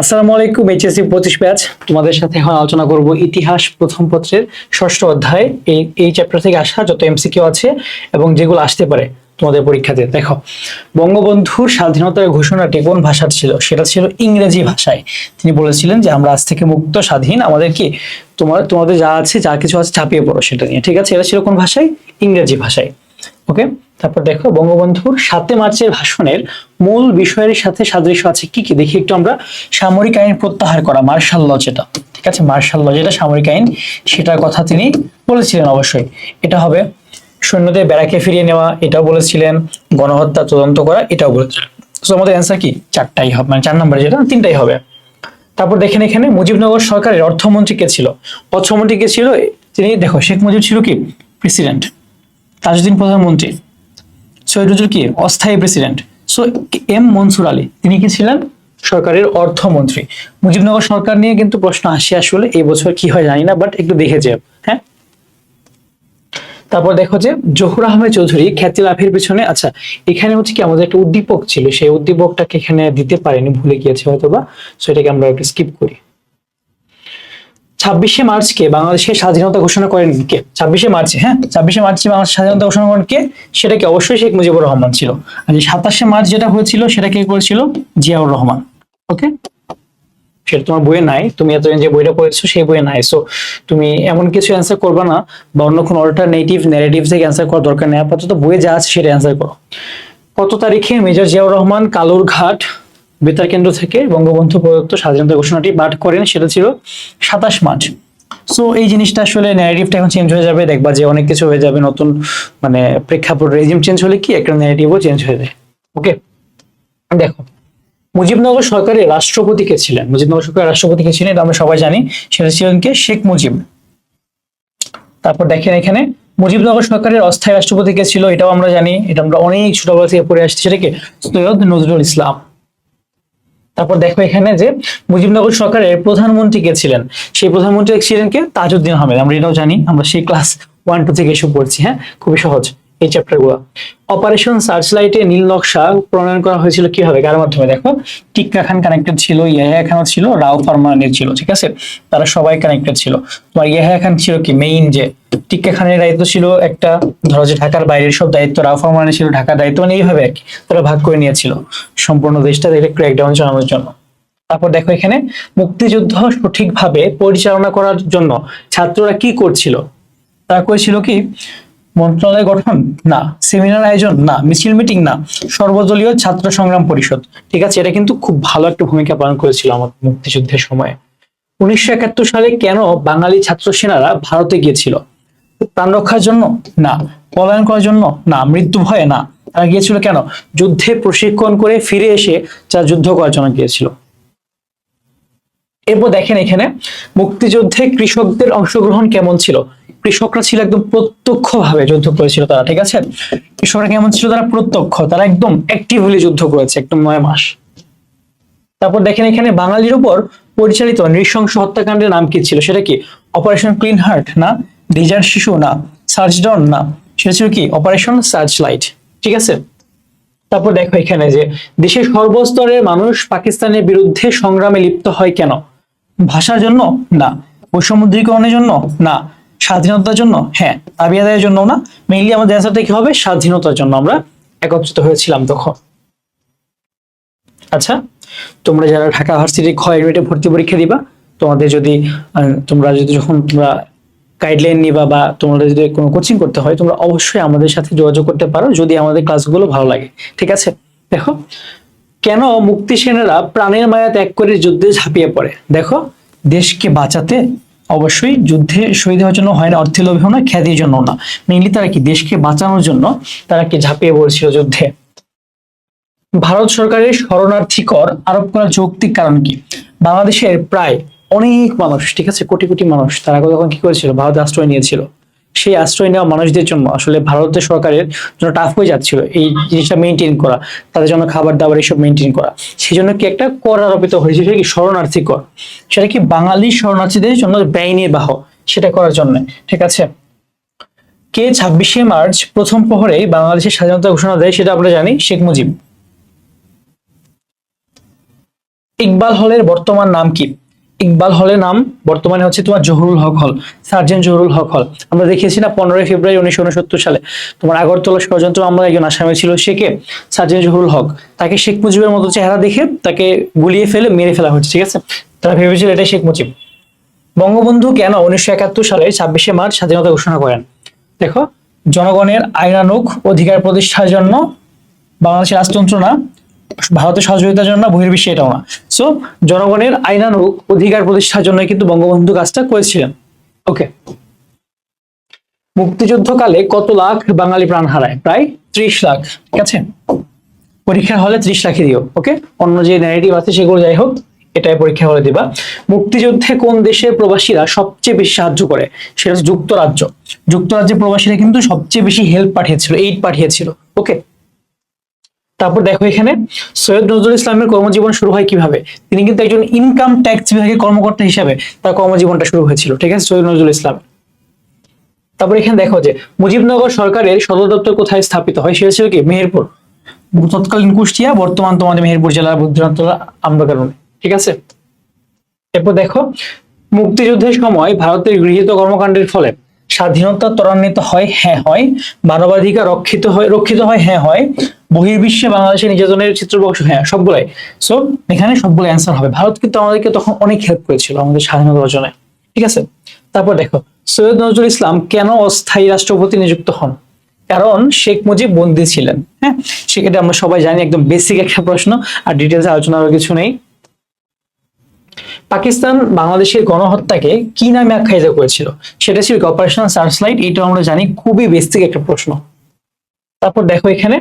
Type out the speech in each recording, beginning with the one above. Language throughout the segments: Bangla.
আসসালামু আলাইকুম এইচএসসি পঁচিশ ব্যাচ। তোমাদের সাথে এখন আলোচনা করব ইতিহাস প্রথম পত্রের ষষ্ঠ অধ্যায়। এই এই চ্যাপ্টার থেকে আসা যত এমসিকিউ আছে এবং যেগুলো আসতে পারে তোমাদের পরীক্ষাতে। দেখো, বঙ্গবন্ধুর স্বাধীনতার ঘোষণাটি কোন ভাষার ছিল? সেটা ছিল ইংরেজি ভাষায়। তিনি বলেছিলেন যে, আমরা আজ থেকে মুক্ত, স্বাধীন। আমাদের কি, তোমার, তোমাদের যা আছে, যা কিছু আছে, চাপিয়ে পড়ো সেটা নিয়ে। ঠিক আছে, এটা ছিল কোন ভাষায়? ইংরেজি ভাষায়। ওকে তারপর দেখো, বঙ্গবন্ধুর সাতে মার্চের ভাষণের মূল বিষয়ের সাথে সাদৃশ্য আছে কি কি? দেখি একটু আমরা। সামরিক আইন প্রত্যাহার করা, মার্শাল ল যেটা। ঠিক আছে? মার্শাল ল যেটা, সামরিক আইন, সেটার কথা তিনি বলেছিলেন অবশ্যই। এটা হবে সৈন্যদের ব্যারাকে ফিরিয়ে নেওয়া, এটাও বলেছিলেন। গণহত্যা তদন্ত করা, এটাও বলেছিলেন। তো আমাদের অ্যান্সার কি? চারটাই হবে মানে চার নম্বরে যেটা, তিনটাই হবে। তারপর দেখেন এখানে মুজিবনগর সরকারের অর্থমন্ত্রী কে ছিল? অর্থমন্ত্রী কে ছিল? তিনি, দেখো, শেখ মুজিব ছিল কি? প্রেসিডেন্ট তাজউদ্দিন প্রধানমন্ত্রী। সৈয়দ কি? অস্থায়ী president. So, M Mansur Ali, তিনি কি ছিলেন? সরকারের অর্থমন্ত্রী। মুজিবনগর সরকার নিয়ে কিন্তু প্রশ্ন আসে আসলে, এই বছর কি হয় জানি না বাট একটু দেখে যে হ্যাঁ? তারপর দেখো যে, জহুর আহমেদ চৌধুরী খ্যাতি লাভের পিছনে আচ্ছা এখানে হচ্ছে কি আমাদের একটা উদ্দীপক ছিল, সেই উদ্দীপকটাকে এখানে দিতে পারেনি, ভুলে গিয়েছে হয়তো বা সেটাকে আমরা একটু স্কিপ করি। ছাব্বিশে মার্চকে বাংলাদেশের স্বাধীনতা ঘোষণা করেন কে? ছাব্বিশে মার্চে হ্যাঁ? ছাব্বিশে মার্চে বাংলাদেশ স্বাধীনতা ঘোষণা করেন কে? সেটা কি অবশ্যই শেখ মুজিবুর রহমান ছিল। আর যে সাতাশে মার্চ যেটা হয়েছিল, সেটা কে করেছিল? জিয়াউর রহমান। ওকে? সেটা তোমার বইয়ে নাই। তুমি এতদিন যে বইটা পড়েছো, সেই বইয়ে নাই। সো তুমি এমন কিছু অ্যান্সার করবে না বা অন্য কোনো অল্টারনেটিভ নেগেটিভ থেকে অ্যান্সার করার দরকার নেই। আপাতত বইয়ে যা আছে সেটা অ্যান্সার করো। কত তারিখে মেজর জিয়াউর রহমান কালুরঘাট বেতার কেন্দ্র থেকে বঙ্গবন্ধু প্রদত্ত স্বাধীনতা ঘোষণাটি পাঠ করেন, সেটা ছিল সাতাশ মার্চ। সো এই জিনিসটা আসলে ন্যারেটিভটা এখন চেঞ্জ হয়ে যাবে। দেখবা যে অনেক কিছু হয়ে যাবে, নতুন মানে প্রেক্ষাপট রেজিম চেঞ্জ হলে কি একটা ন্যারেটিভও চেঞ্জ হয়ে যায়। ওকে দেখো, মুজিবনগর সরকারের রাষ্ট্রপতি কে ছিলেন? মুজিবনগর সরকারের রাষ্ট্রপতি কে ছিলেন? এটা আমরা সবাই জানি, সেটা ছিলেন কে? শেখ মুজিব। তারপর দেখেন এখানে, মুজিবনগর সরকারের অস্থায়ী রাষ্ট্রপতি কে ছিল? এটাও আমরা জানি, এটা আমরা অনেক ছোটবেলা থেকে পড়ে আসছি, সেটা কি? সৈয়দ নজরুল ইসলাম। তারপর দেখো এখানে যে মুজিবনগর সরকারের প্রধানমন্ত্রী কে ছিলেন? সেই প্রধানমন্ত্রী ছিলেন কে? তাজউদ্দিন আহমেদ। আমরা এটাও জানি, আমরা সেই ক্লাস ওয়ান টু থেকে এসব পড়ছি হ্যাঁ? খুবই সহজ এই চ্যাপ্টারগুলো। অপারেশন সার্চ লাইটে নীল নকশা প্রণয়ন করা হয়েছিল কীভাবে? কার মাধ্যমে দেখো। টিক্কা খান কানেক্টেড ছিল, ইয়াহিয়া খানও ছিল, রাও ফারমানের ছিল, ঠিক আছে? তারা সবাই কানেক্টেড ছিল। তোমার ইয়াহিয়া খান ছিল কি? মেইন যে। টিক্কা খানের দায়িত্ব ছিল একটা, ধরো যে ঢাকার বাইরের সব দায়িত্ব, রাও ফারমানের ছিল, ঢাকার দায়িত্ব মানে এইভাবে আর কি তারা ভাগ করে নিয়েছিল। সম্পূর্ণ দেশটা একটা ক্র্যাকডাউন চালানোর জন্য। তারপর দেখো এখানে, মুক্তিযুদ্ধ সঠিকভাবে পরিচালনা করার জন্য ছাত্ররা কি করছিল? তারা করেছিল কি? মন্ত্রণালয় গঠন? না। সেমিনার আয়োজন? না। মিছিল মিটিং? না। সর্বদলীয় ছাত্র সংগ্রাম পরিষদ। ঠিক আছে, এটা কিন্তু খুব ভালো একটা ভূমিকা পালন করেছিল আমার মুক্তিযুদ্ধের সময়। উনিশশো একাত্তর সালে কেন বাঙালি ছাত্র সেনারা ভারতে গিয়েছিল? প্রাণ রক্ষার জন্য? না। পলায়ন করার জন্য? না। মৃত্যু ভয়ে? না। তারা গিয়েছিল কেন? যুদ্ধে প্রশিক্ষণ করে ফিরে এসে যা যুদ্ধ করার জন্য গিয়েছিল। এরপর দেখেন এখানে মুক্তিযুদ্ধে কৃষকদের অংশগ্রহণ কেমন ছিল? কৃষকরা ছিল একদম প্রত্যক্ষভাবে যুদ্ধ করেছিল তারা, ঠিক আছে? কৃষকরা কেমন ছিল? তারা প্রত্যক্ষ, তারা একদম অ্যাক্টিভলি যুদ্ধ করেছে, একদম নয় মাস। তারপর দেখেন এখানে বাঙালির উপর পরিচালিত নৃশংস হত্যাকাণ্ডের নাম কি ছিল? সেটা কি? অপারেশন ক্লিন হার্ট না? ডিজার শিশু না? সার্চ ডাউন না? সেটা ছিল কি? অপারেশন সার্চ লাইট ঠিক আছে? তারপর দেখো এখানে যে দেশের সর্বস্তরের মানুষ পাকিস্তানের বিরুদ্ধে সংগ্রামে লিপ্ত হয় কেন? ভাষার জন্য? না। বৈষম্যদ্রীকরণের জন্য? না। স্বাধীনতার জন্য? হ্যাঁ। দাবি আদায়ের জন্য না। মেইনলি আমাদের অ্যান্সারটা কি হবে? স্বাধীনতার জন্য। আমরা একত্রিত হয়েছিলাম তখন। আচ্ছা তোমরা যারা ঢাকা ভার্সিটি খ ইউনিটে ভর্তি পরীক্ষা দিবা, তোমাদের যদি তোমরা যদি যখন তোমরা গাইডলাইন নিবা বা তোমাদের যদি কোনো কোচিং করতে হয়, তোমরা অবশ্যই আমাদের সাথে যোগাযোগ করতে পারো যদি আমাদের ক্লাসগুলো ভালো লাগে। ঠিক আছে? দেখো কেন মুক্তি সেনারা প্রাণের মায়া ত্যাগ করে যুদ্ধে ঝাঁপিয়ে পড়ে? দেখো, দেশকে বাঁচাতে অবশ্যই যুদ্ধে শহীদ হওয়ার জন্য হয় না, অর্থের লোভেও না, খ্যাতির জন্য না। মেইনলি তারা কি দেশকে বাঁচানোর জন্য তারা কি ঝাঁপিয়ে পড়েছিল যুদ্ধে? ভারত সরকারের শরণার্থী কর আরোপ করার যৌক্তিক কারণ কি? বাংলাদেশের প্রায় অনেক মানুষ, ঠিক আছে, কোটি কোটি মানুষ, তারা তখন কি করেছিল? ভারত আশ্রয় নিয়েছিল। সেই আশ্রয় নেওয়া মানুষদের জন্য আসলে ভারতের সরকারের জন্য টাফ হয়ে যাচ্ছিল এই জিনিসটা মেনটেন করা, তাদের জন্য খাবার দাবার এইসব মেনটেন করা। সেই জন্য কি একটা কর আরোপিত হয়েছে, সেটা কি শরণার্থী কর? সেটা কি বাঙালি শরণার্থীদের জন্য ব্যয় নির্বাহ সেটা করার জন্য, ঠিক আছে? কে ছাব্বিশে মার্চ প্রথম প্রহরে বাংলাদেশের স্বাধীনতা ঘোষণা দেয় সেটা আমরা জানি, শেখ মুজিব। ইকবাল হলের বর্তমান নাম কি? ইকবাল হলের নাম বর্তমানে হচ্ছে তোমার জহুরুল হক হল, সার্জেন্ট জহুরুল হক হল। আমরা দেখিয়েছি না পনেরোই ফেব্রুয়ারি উনিশশো উনসত্তর সালে। তোমার আগরতলা ষড়যন্ত্র মামলায় একজন আসামি ছিল কে? সার্জেন্ট জহুরুল হক। তাকে শেখ মুজিবের মতো চেহারা দেখে তাকে গুলিয়ে ফেলে, মেরে ফেলা হচ্ছে ঠিক আছে? তারা ভেবেছিল এটাই শেখ মুজিব। বঙ্গবন্ধু কেন উনিশশো একাত্তর সালে ছাব্বিশে মার্চ স্বাধীনতা ঘোষণা করেন? দেখো, জনগণের আইনানুক অধিকার প্রতিষ্ঠার জন্য বাংলাদেশের রাজতন্ত্র না ভারতের সহযোগিতার জন্য না, বহির্বিশ্বে এটাও না। সো জনগণের আইনানুক অধিকার প্রতিষ্ঠার জন্য কিন্তু বঙ্গবন্ধু কাজটা করেছিলেন। ওকে মুক্তিযুদ্ধকালে কত লাখ বাঙালি প্রাণ হারায়? প্রায় ত্রিশ লাখ, ঠিক আছে? পরীক্ষার হলে ত্রিশ লাখই দিও ওকে অন্য যে ন্যারেটিভ আছে সেগুলো যাই হোক, এটাই পরীক্ষা হলে দিবা। মুক্তিযুদ্ধে কোন দেশের প্রবাসীরা সবচেয়ে বেশি সাহায্য করে? সেটা হচ্ছে যুক্তরাজ্য। যুক্তরাজ্যের প্রবাসীরা কিন্তু সবচেয়ে বেশি হেল্প পাঠিয়েছিল এইড পাঠিয়েছিল ওকে তারপর দেখো এখানে সৈয়দ নজরুল ইসলামের কর্মজীবন শুরু হয় কীভাবে? তিনি কিন্তু একজন ইনকাম ট্যাক্স বিভাগের কর্মকর্তা হিসাবে তার কর্মজীবনটা শুরু হয়েছিল, ঠিক আছে? সৈয়দ নজরুল ইসলাম। তারপর এখানে দেখো যে মুজিবনগর সরকারের সদর দপ্তর কোথায় স্থাপিত হয়? সেটা ছিল কি? মেহেরপুর। তৎকালীন কুষ্টিয়া, বর্তমান তোমাদের মেহেরপুর জেলার বুদ্ধিরান্তলা আম্বাকারণে ঠিক আছে? এরপর দেখো, মুক্তিযুদ্ধের সময় ভারতের গৃহীত কর্মকাণ্ডের ফলে স্বাধীনতা ত্বরান্বিত হয় হ্যাঁ হয়। মানবাধিকার রক্ষিত হয় রক্ষিত হয় হ্যাঁ হয়। বহির্বিশ্বে বাংলাদেশের নির্যাতনের চিত্রবক্স হ্যাঁ সবগুলাই। সো এখানে সবগুলো অ্যান্সার হবে। ভারত কিন্তু আমাদেরকে তখন অনেক হেল্প করেছিল আমাদের স্বাধীনতা অর্জনে। ঠিক আছে? তারপর দেখো, সৈয়দ নজরুল ইসলাম কেন অস্থায়ী রাষ্ট্রপতি নিযুক্ত হন? কারণ শেখ মুজিব বন্দী ছিলেন হ্যাঁ? সেক্ষেত্রে আমরা সবাই জানি, একদম বেসিক একটা প্রশ্ন, আর ডিটেলস আলোচনার কিছু নেই। পাকিস্তান বাংলাদেশের গণহত্যাকে কি নামে আখ্যায়িত করেছিল? সেটা ছিল অপারেশন সার্চলাইট এটা আমরা জানি খুবই বেসিক একটা প্রশ্ন। তারপর দেখো এখানে,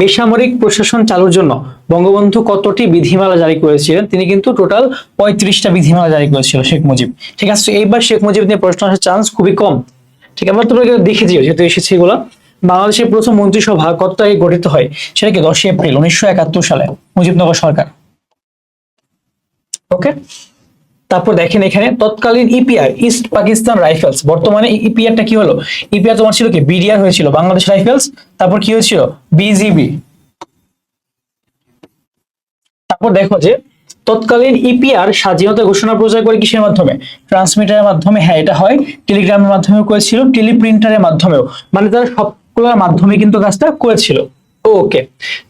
বেসামরিক প্রশাসন চালুর জন্য বঙ্গবন্ধু কতটি বিধিমালা জারি করেছিলেন? তিনি কিন্তু টোটাল পঁয়ত্রিশটা বিধিমালা জারি করেছিল শেখ মুজিব। ঠিক আছে এইবার শেখ মুজিব নিয়ে প্রশ্ন আসার চান্স খুবই কম। ঠিক আছে তোমরা দেখে দিও যেহেতু এসেছে এগুলো। বাংলাদেশের প্রথম মন্ত্রিসভা কত তারিখে গঠিত হয়? সেটা কি দশই এপ্রিল, উনিশশো একাত্তর সালে, মুজিবনগর সরকার। ওকে তারপর দেখেন এখানে তৎকালীন ইপিআর ইস্ট পাকিস্তান রাইফেলস বর্তমানে ইপিআরটা কি হলো? ইপিআর তোমার ছিল কি? বিডিআর হয়েছিল, বাংলাদেশ রাইফেলস তারপর কি হয়েছিল? বিজিবি তারপর দেখো যে, তৎকালীন ইপিআর স্বাধীনতা ঘোষণা প্রচার করে কিসের মাধ্যমে? ট্রান্সমিটারের মাধ্যমে হ্যাঁ এটা হয়। টেলিগ্রামের মাধ্যমেও করেছিল টেলিপ্রিন্টারের মাধ্যমেও। মানে তারা সবগুলোর মাধ্যমে কিন্তু কাজটা করেছিল। ওকে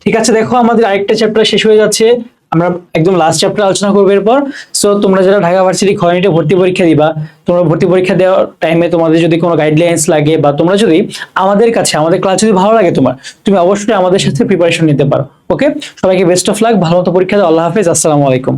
ঠিক আছে, দেখো আমাদের আরেকটা চ্যাপ্টার শেষ হয়ে যাচ্ছে। আমরা একদম লাস্ট চ্যাপ্টার আলোচনা করব এরপর। সো তোমরা যারা ঢাকা ভার্সিটি খয়নিটে ভর্তি পরীক্ষা দিবা, তোমরা ভর্তি পরীক্ষা দেওয়ার টাইমে তোমাদের যদি কোনো গাইডলাইন্স লাগে বা তোমরা যদি আমাদের কাছে, আমাদের ক্লাস যদি ভালো লাগে তোমার, তুমি অবশ্যই আমাদের সাথে প্রিপারেশন নিতে পারো। ওকে সবাইকে বেস্ট অফ লাক ভালো মতো পরীক্ষা দাও, আল্লাহ হাফেজ, আসসালামু আলাইকুম।